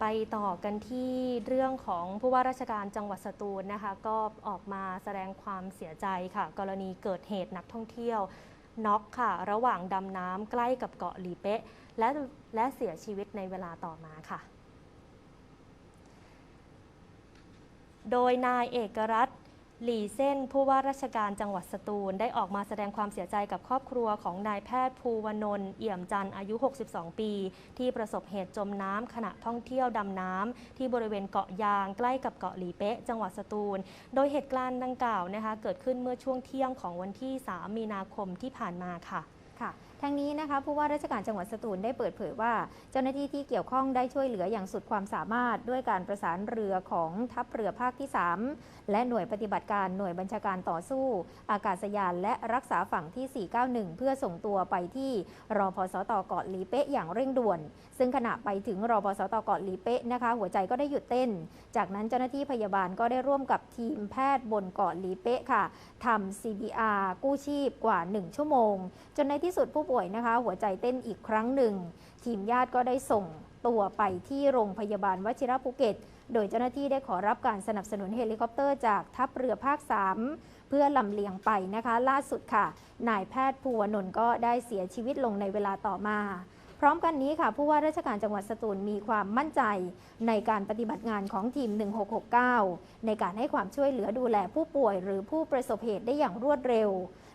ไปต่อกันที่เรื่องของผู้ว่าราชการจังหวัดสตูลนะคะ ก็ออกมาแสดงความเสียใจค่ะ กรณีเกิดเหตุนักท่องเที่ยวน็อกค่ะ ระหว่างดำน้ำใกล้กับเกาะหลีเป๊ะ และและเสียชีวิตในเวลาต่อมาค่ะ โดยนายเอกรัฐ หลีเส้นผู้ว่าราชการจังหวัดสตูล ได้ออกมาแสดงความเสียใจกับครอบครัวของนายแพทย์ภูวนนท์เอี่ยมจันทร์อายุ 62 ปี ที่ประสบเหตุจมน้ำขณะท่องเที่ยวดำน้ำที่บริเวณเกาะยางใกล้กับเกาะหลีเป๊ะ จังหวัดสตูล โดยเหตุการณ์ดังกล่าวนะคะเกิดขึ้นเมื่อช่วงเที่ยงของวันที่ 3 มีนาคมที่ผ่านมาค่ะค่ะทั้งนี้นะคะผู้ว่าราชการจังหวัดสตูลได้เปิดเผยว่า เจ้าหน้าที่ที่เกี่ยวข้องได้ช่วยเหลืออย่างสุดความสามารถ ด้วยการประสานเรือของทัพเรือภาคที่ 3 และหน่วยปฏิบัติการหน่วยบัญชาการต่อสู้ อากาศยานและรักษาฝั่งที่ 491 เพื่อส่งตัวไปที่รอพสตเกาะหลีเป๊ะอย่างเร่งด่วน ซึ่งขณะไปถึงรอพสตเกาะหลีเป๊ะนะคะ หัวใจก็ได้หยุดเต้น จากนั้นเจ้าหน้าที่พยาบาลก็ได้ร่วมกับทีมแพทย์บนเกาะหลีเป๊ะค่ะทำ CPR กู้ชีพกว่า 1 ชั่วโมง จนในที่สุดผู้ป่วยนะคะ หัวใจเต้นอีกครั้งหนึ่ง ทีมญาติก็ได้ส่งตัวไปที่โรงพยาบาลวชิระภูเก็ต โดยเจ้าหน้าที่ได้ขอรับการสนับสนุนเฮลิคอปเตอร์จากทัพเรือภาค 3 เพื่อลำเลียงไปนะคะ ล่าสุดค่ะ นายแพทย์ภูวนนท์ก็ได้เสียชีวิตลงในเวลาต่อมา พร้อมกันนี้ค่ะผู้ว่าราชการจังหวัดสตูลมีความมั่นใจ ในการปฏิบัติงานของทีม 1669 ในการให้ความช่วยเหลือดูแลผู้ป่วย หรือผู้ประสบเหตุได้อย่างรวดเร็ว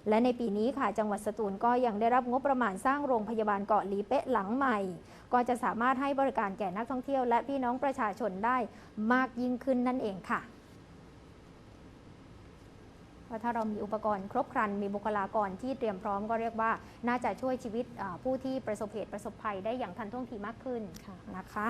และในปีนี้ค่ะจังหวัดสตูลก็ยังได้รับงบประมาณสร้างโรงพยาบาลเกาะลีเป๊ะหลังใหม่ ก็จะสามารถให้บริการแก่นักท่องเที่ยว และพี่น้องประชาชนได้มากยิ่งขึ้นนั่นเองค่ะ ราะถ้าเรามีอุปกรณ์ครบครัน มีบุคลากรที่เตรียมพร้อมก็เรียกว่า น่าจะช่วยชีวิตผู้ที่ประสบเหตุประสบภัยได้อย่างทันท่วงทีมากขึ้นะนะคะ